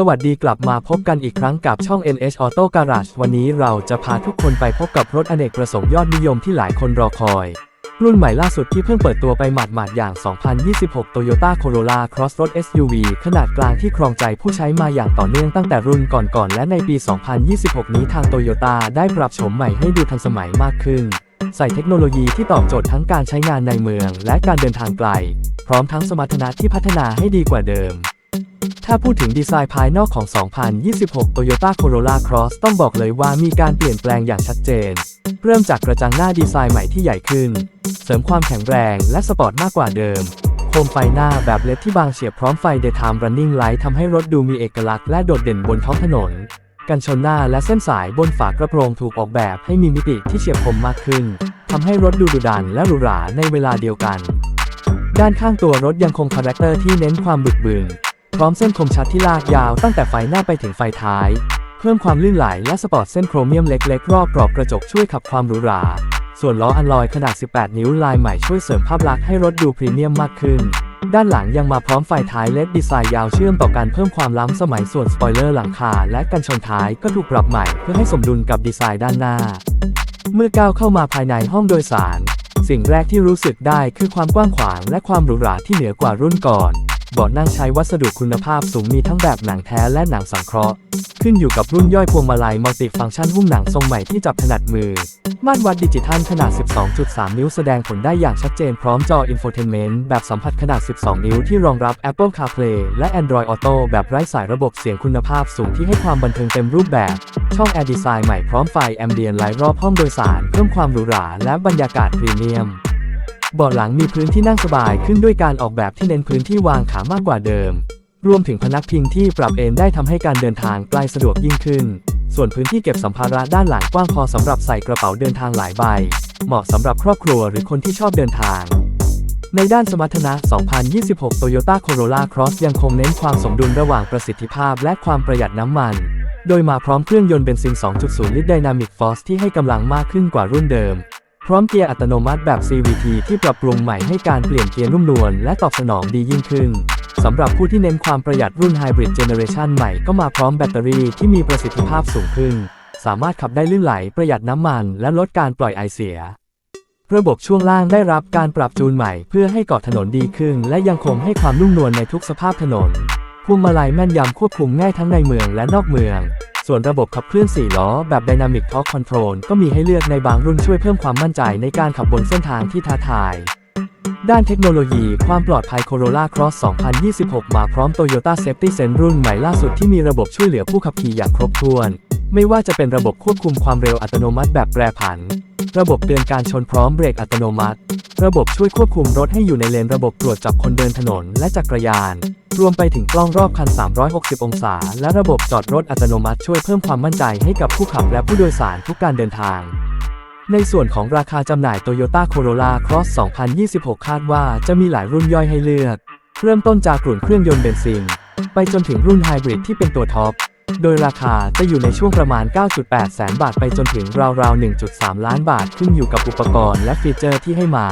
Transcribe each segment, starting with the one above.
สวัสดีกลับมาพบกันอีกครั้งกับช่อง NH Auto Garage วันนี้เราจะพาทุกคนไปพบกับรถอเนกประสงค์ยอดนิยมที่หลายคนรอคอย รุ่นใหม่ล่าสุดที่เพิ่งเปิดตัวไปหมาดๆอย่าง 2026 Toyota Corolla Cross รถ SUV ขนาดกลางที่ครองใจผู้ใช้มาอย่างต่อเนื่องตั้งแต่รุ่นก่อนๆและในปี 2026 นี้ทาง Toyota ได้ปรับโฉมใหม่ให้ดูทันสมัยมากขึ้น ใส่เทคโนโลยีที่ตอบโจทย์ทั้งการใช้งานในเมือง และการเดินทางไกล พร้อมทั้งสมรรถนะที่พัฒนาให้ดีกว่าเดิม ถ้าพูดถึงดีไซน์ภายนอกของ 2026 Toyota Corolla Cross ต้องบอกเลยว่ามีการเปลี่ยนแปลงอย่างชัดเจน เริ่มจากกระจังหน้าดีไซน์ใหม่ที่ใหญ่ขึ้น เสริมความแข็งแรงและสปอร์ตมากกว่าเดิม โคมไฟหน้าแบบเล็ดที่บางเฉียบพร้อมไฟ Daytime Running Light ทำให้รถดูมีเอกลักษณ์และโดดเด่นบนท้องถนน กันชนหน้าและเส้นสายบนฝากระโปรงถูกออกแบบให้มีมิติที่เฉียบคมมากขึ้นทำให้รถดูดุดันและหรูหราในเวลาเดียวกัน ด้านข้างตัวรถยังคงคาแรคเตอร์ที่เน้นความบึกบึน พร้อมเส้นคมชัดที่ลากยาวตั้งแต่ไฟหน้าไปถึงไฟท้าย เพิ่มความลื่นไหลและสปอร์ตเส้นโครเมียมเล็กๆ รอบกรอบกระจกช่วยขับความหรูหรา ส่วนล้ออัลลอยขนาด 18 นิ้วลายใหม่ช่วยเสริมภาพลักษณ์ให้รถดูพรีเมียมมากขึ้น ด้านหลังยังมาพร้อมไฟท้ายเลดดีไซน์ยาวเชื่อมต่อการเพิ่มความล้ำสมัยส่วนสปอยเลอร์หลังคาและกันชนท้ายก็ถูกปรับใหม่เพื่อให้สมดุลกับดีไซน์ด้านหน้า เมื่อก้าวเข้ามาภายในห้องโดยสาร สิ่งแรกที่รู้สึกได้คือความกว้างขวางและความหรูหราที่เหนือกว่ารุ่นก่อน เบาะนั่งใช้วัสดุคุณภาพสูงมีทั้งแบบหนังแท้และหนังสังเคราะห์ ขึ้นอยู่กับรุ่นย่อยพวงมาลัยมัลติฟังก์ชันหุ้มหนังทรงใหม่ที่จับถนัดมือ มาตรวัดดิจิทัลขนาด 12.3 นิ้วแสดงผลได้อย่างชัดเจนพร้อมจออินโฟเทนเมนต์แบบสัมผัสขนาด 12 นิ้วที่รองรับ Apple CarPlay และ Android Auto แบบไร้สายระบบเสียงคุณภาพสูงที่ให้ความบันเทิงเต็มรูปแบบ ช่องแอร์ดีไซน์ใหม่พร้อมไฟแอมเบียนไลท์รอบห้องโดยสารเพิ่มความหรูหราและบรรยากาศพรีเมียม เบาะหลังมีพื้นที่นั่งสบายขึ้นด้วยการออกแบบที่เน้นพื้นที่วางขามากกว่าเดิม รวมถึงพนักพิงที่ปรับเอนได้ทำให้การเดินทางไกลสะดวกยิ่งขึ้น ส่วนพื้นที่เก็บสัมภาระด้านหลังกว้างพอสำหรับใส่กระเป๋าเดินทางหลายใบ เหมาะสำหรับครอบครัวหรือคนที่ชอบเดินทางในด้านสมรรถนะ 2026 Toyota Corolla Cross ยังคงเน้นความสมดุลระหว่างประสิทธิภาพและความประหยัดน้ำมัน โดยมาพร้อมเครื่องยนต์เบนซิน 2.0 ลิตร Dynamic Force ที่ให้กำลังมากขึ้นกว่ารุ่นเดิม พร้อมเกียร์อัตโนมัติแบบ CVT ที่ปรับปรุงใหม่ให้การเปลี่ยนเกียร์นุ่มนวลและตอบสนองดียิ่งขึ้นสำหรับผู้ที่เน้นความประหยัดรุ่น Hybrid Generation ใหม่ก็มาพร้อมแบตเตอรี่ที่มีประสิทธิภาพสูงขึ้น สามารถขับได้ลื่นไหลประหยัดน้ำมัน และลดการปล่อยไอเสีย ระบบช่วงล่างได้รับการปรับจูนใหม่ เพื่อให้เกาะถนนดีขึ้น และยังคงให้ความนุ่มนวลในทุกสภาพถนน พวงมาลัยแม่นยำควบคุมง่ายทั้งในเมืองและนอกเมือง ส่วนระบบขับเคลื่อน 4 ล้อแบบ Dynamic Torque Control ก็มีให้เลือกในบางรุ่นช่วยเพิ่มความมั่นใจในการขับบนเส้นทางที่ท้าทาย ด้านเทคโนโลยีความปลอดภัย Corolla Cross 2026 มาพร้อม Toyota Safety Sense รุ่นใหม่ล่าสุดที่มีระบบช่วยเหลือผู้ขับขี่อย่างครบถ้วน ไม่ว่าจะเป็นระบบควบคุมความเร็วอัตโนมัติแบบแปรผัน ระบบเตือนการชนพร้อมเบรกอัตโนมัติ ระบบช่วยควบคุมรถให้อยู่ในเลนระบบตรวจจับคนเดินถนนและจักรยาน รวมไปถึงกล้องรอบคัน 360 องศา และระบบจอดรถอัตโนมัติช่วยเพิ่มความมั่นใจให้กับผู้ขับและผู้โดยสารทุกการเดินทางในส่วนของราคาจำหน่าย Toyota Corolla Cross 2026 คาดว่าจะมีหลายรุ่นย่อยให้เลือก เริ่มต้นจากกลุ่นเครื่องยนต์เบนซิน ไปจนถึงรุ่นไฮบริดที่เป็นตัวท็อป โดยราคาจะอยู่ในช่วงประมาณ 9.8 แสนบาทไปจนถึงราวๆ 1.3 ล้านบาทขึ้นอยู่กับอุปกรณ์และฟีเจอร์ที่ให้มา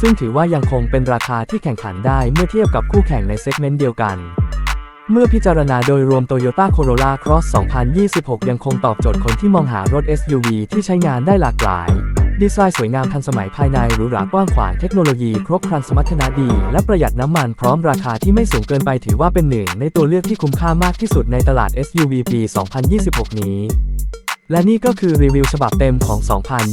ซึ่งถือว่ายังคงเป็นราคาที่แข่งขันได้เมื่อเทียบกับคู่แข่งในเซกเมนต์เดียวกัน เมื่อพิจารณาโดยรวม Toyota Corolla Cross 2026 ยังคงตอบโจทย์คนที่มองหารถ SUV ที่ใช้งานได้หลากหลาย ดีไซน์สวยงามทันสมัยภายในหรูหรากว้างขวางเทคโนโลยีครบครันสมรรถนะดี และประหยัดน้ำมันพร้อมราคาที่ไม่สูงเกินไปถือว่าเป็นหนึ่งในตัวเลือกที่คุ้มค่ามากที่สุดในตลาด SUV ปี 2026 นี้และนี่ก็คือรีวิวฉบับเต็มของ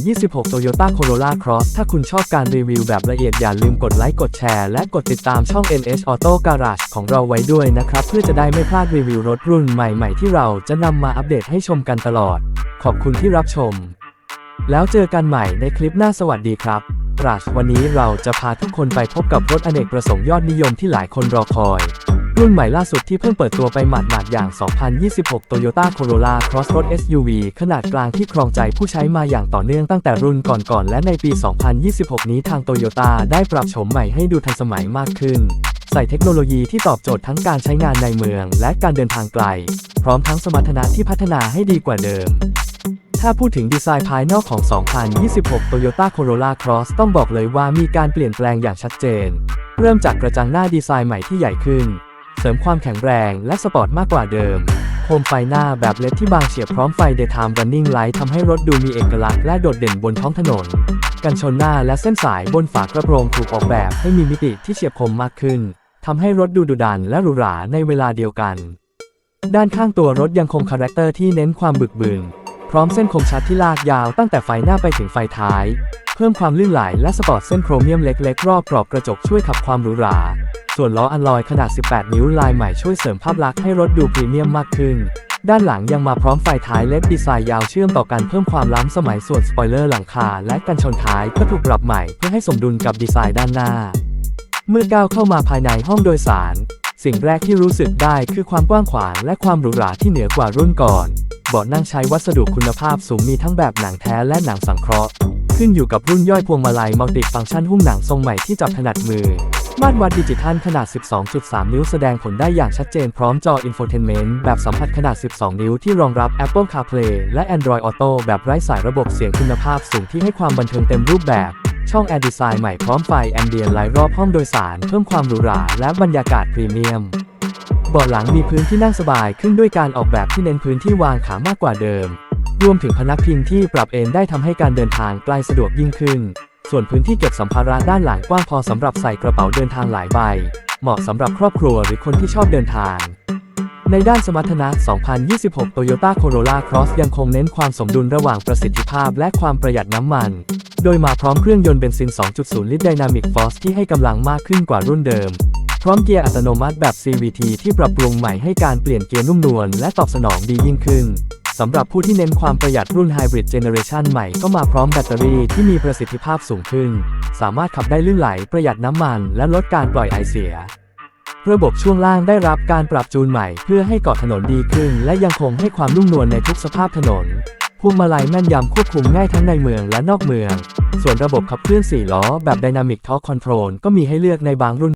2026 Toyota Corolla Cross ถ้าคุณชอบการรีวิวแบบละเอียดอย่าลืมกดไลค์ กดแชร์ และกดติดตามช่อง NH Auto Garage ของเราไว้ด้วยนะครับ เพื่อจะได้ไม่พลาดรีวิวรถรุ่นใหม่ๆ ที่เราจะนำมาอัปเดตให้ชมกันตลอด ขอบคุณที่รับชม แล้วเจอกันใหม่ในคลิปหน้าสวัสดีครับรัชวันนี้เราจะพาทุกคนไปพบกับรถอเนกประสงค์ยอดนิยมที่หลายคนรอคอย รุ่นใหม่ล่าสุดที่เพิ่งเปิดตัวไปหมาดๆอย่าง 2026 Toyota Corolla Cross รถ SUV ขนาดกลางที่ครองใจผู้ใช้มาอย่างต่อเนื่องตั้งแต่รุ่นก่อนๆ และในปี 2026 นี้ทาง Toyota ได้ปรับโฉมใหม่ให้ดูทันสมัยมากขึ้นใส่เทคโนโลยีที่ตอบโจทย์ทั้งการใช้งานในเมืองและการเดินทางไกล พร้อมทั้งสมรรถนะที่พัฒนาให้ดีกว่าเดิม ถ้าพูดถึงดีไซน์ภายนอกของ 2026 Toyota Corolla Cross ต้องบอกเลยว่ามีการเปลี่ยนแปลงอย่างชัดเจน เริ่มจากกระจังหน้าดีไซน์ใหม่ที่ใหญ่ขึ้น เสริมความแข็งแรงและสปอร์ตมากกว่าเดิม โคมไฟหน้าแบบเลดที่บางเฉียบพร้อมไฟ Daytime Running Light ทำให้รถดูมีเอกลักษณ์และโดดเด่นบนท้องถนน กันชนหน้าและเส้นสายบนฝากระโปรงถูกออกแบบให้มีมิติที่เฉียบคมมากขึ้นทำให้รถดูดุดันและหรูหราในเวลาเดียวกัน ด้านข้างตัวรถยังคงคาแรคเตอร์ที่เน้นความบึกบึน พร้อมเส้นคมชัดที่ลากยาวตั้งแต่ไฟหน้าไปถึงไฟท้าย เพิ่มความลื่นไหลและสปอร์ตเส้นโครเมียมเล็กๆ รอบกรอบกระจกช่วยขับความหรูหรา ส่วนล้ออัลลอยขนาด 18 นิ้วลายใหม่ช่วยเสริมภาพลักษณ์ให้รถดูพรีเมียมมากขึ้น ด้านหลังยังมาพร้อมไฟท้ายเล็ดดีไซน์ยาวเชื่อมต่อกันเพิ่มความล้ำสมัยส่วนสปอยเลอร์หลังคาและกันชนท้ายก็ถูกปรับใหม่เพื่อให้สมดุลกับดีไซน์ด้านหน้า เมื่อก้าวเข้ามาภายในห้องโดยสาร สิ่งแรกที่รู้สึกได้คือความกว้างขวางและความหรูหราที่เหนือกว่ารุ่นก่อนเบาะนั่งใช้วัสดุคุณภาพสูงมีทั้งแบบหนังแท้และหนังสังเคราะห์ ขึ้นอยู่กับรุ่นย่อยพวงมาลัยมัลติฟังก์ชันหุ้มหนังทรงใหม่ที่จับถนัดมือ มาตรวัดดิจิทัลขนาด 12.3 นิ้วแสดงผลได้อย่างชัดเจนพร้อมจออินโฟเทนเมนต์แบบสัมผัสขนาด 12 นิ้วที่รองรับ Apple CarPlay และ Android Auto แบบไร้สายระบบเสียงคุณภาพสูงที่ให้ความบันเทิงเต็มรูปแบบ ช่องแอร์ดีไซน์ใหม่พร้อมไฟแอมเบียนไลท์รอบห้องโดยสารเพิ่มความหรูหราและบรรยากาศพรีเมียมเบาะหลังมีพื้นที่นั่งสบายขึ้นด้วยการออกแบบที่เน้นพื้นที่วางขามากกว่าเดิม รวมถึงพนักพิงที่ปรับเอนได้ทำให้การเดินทางไกลสะดวกยิ่งขึ้น ส่วนพื้นที่เก็บสัมภาระด้านหลังกว้างพอสำหรับใส่กระเป๋าเดินทางหลายใบ เหมาะสำหรับครอบครัวหรือคนที่ชอบเดินทาง ในด้านสมรรถนะ 2026 Toyota Corolla Cross ยังคงเน้นความสมดุลระหว่างประสิทธิภาพและความประหยัดน้ำมัน โดยมาพร้อมเครื่องยนต์เบนซิน 2.0 ลิตร Dynamic Force ที่ให้กำลังมากขึ้นกว่ารุ่นเดิม พร้อมเกียร์อัตโนมัติแบบ CVT ที่ปรับปรุงใหม่ให้การเปลี่ยนเกียร์นุ่มนวลและตอบสนองดียิ่งขึ้น สำหรับผู้ที่เน้นความประหยัดรุ่น Hybrid Generation ใหม่ก็มาพร้อมแบตเตอรี่ที่มีประสิทธิภาพสูงขึ้น สามารถขับได้ลื่นไหลประหยัดน้ำมัน และลดการปล่อยไอเสีย ระบบช่วงล่างได้รับการปรับจูนใหม่เพื่อให้เกาะถนนดีขึ้น และยังคงให้ความนุ่มนวลในทุกสภาพถนน พวงมาลัยแม่นยำควบคุมง่ายทั้งในเมืองและนอกเมือง ส่วนระบบขับเคลื่อน 4 ล้อแบบ Dynamic Torque Control ก็มีให้เลือกในบางรุ่น